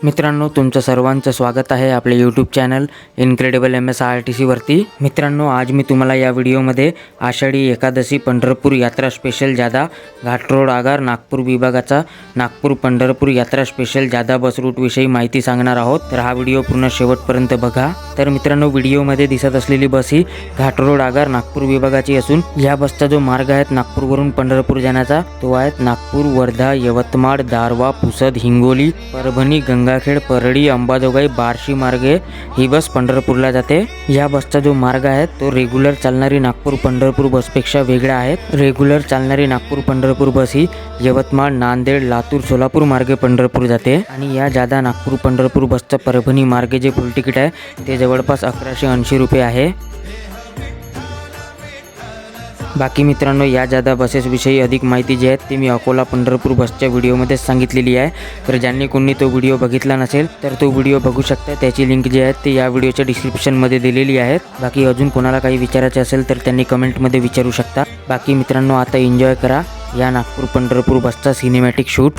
मित्रांनो तुमचं सर्वांचं स्वागत आहे आपले YouTube channel incredible M S R T सीवरती मित्रांनो आज मी तुम्हाला या व्हिडिओमध्ये आषाढी एकादशी पंढरपूर यात्रा स्पेशल जादा घाटरोड आगार नागपूर विभागाचा नागपूर पंढरपूर यात्रा स्पेशल जादा बस रूटविषयी माहिती सांगणार आहोत. तर हा व्हिडिओ पूर्ण शेवटपर्यंत बघा. तर मित्रांनो व्हिडिओमध्ये दिसत असलेली बस ही घाटरोड आगार नागपूर विभागाची असून या बसचा जो मार्ग आहे नागपूरवरून पंढरपूर जाण्याचा तो आहे नागपूर वर्धा यवतमाळ दारवा पुसद हिंगोली परभणी गंगाखेड परळी अंबाजोगाई बार्शी मार्गे ही बस पंढरपूरला जाते. या बसचा जो मार्ग आहे तो रेग्युलर चालणारी नागपूर पंढरपूर बसपेक्षा वेगळा आहे. रेग्युलर चालणारी नागपूर पंढरपूर बस ही यवतमाळ नांदेड लातूर सोलापूर मार्गे पंढरपूर जाते. आणि या जादा नागपूर पंढरपूर बसचं परभणी मार्गे जे फुल तिकीट आहे ते जवळपास अकराशे ऐंशी रुपये आहे. बाकी मित्रांनो या जादा बसेसविषयी अधिक माहिती जी आहे ती मी अकोला पंढरपूर बसच्या व्हिडिओमध्येच सांगितलेली आहे. तर ज्यांनी कोणी तो व्हिडिओ बघितला नसेल तर तो व्हिडिओ बघू शकता. त्याची लिंक जी आहे ती या व्हिडिओच्या डिस्क्रिप्शनमध्ये दिलेली आहे. बाकी अजून कोणाला काही विचारायचे असेल तर त्यांनी कमेंटमध्ये विचारू शकता. बाकी मित्रांनो आता एन्जॉय करा. या नागपूर पंढरपूर बसचा सिनेमॅटिक शूट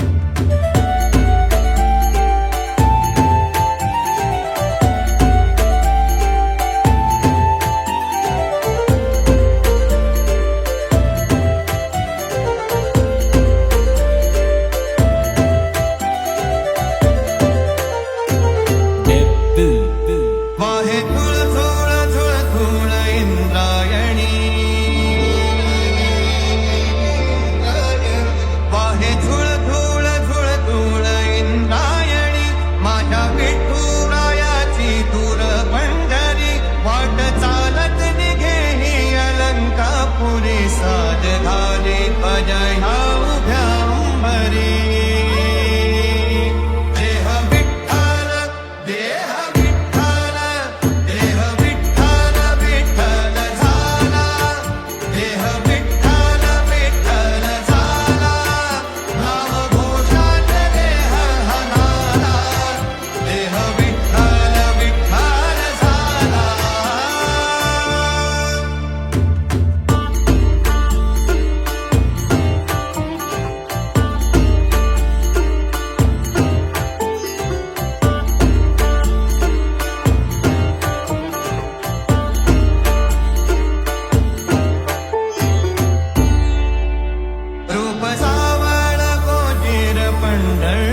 पंढरपुरी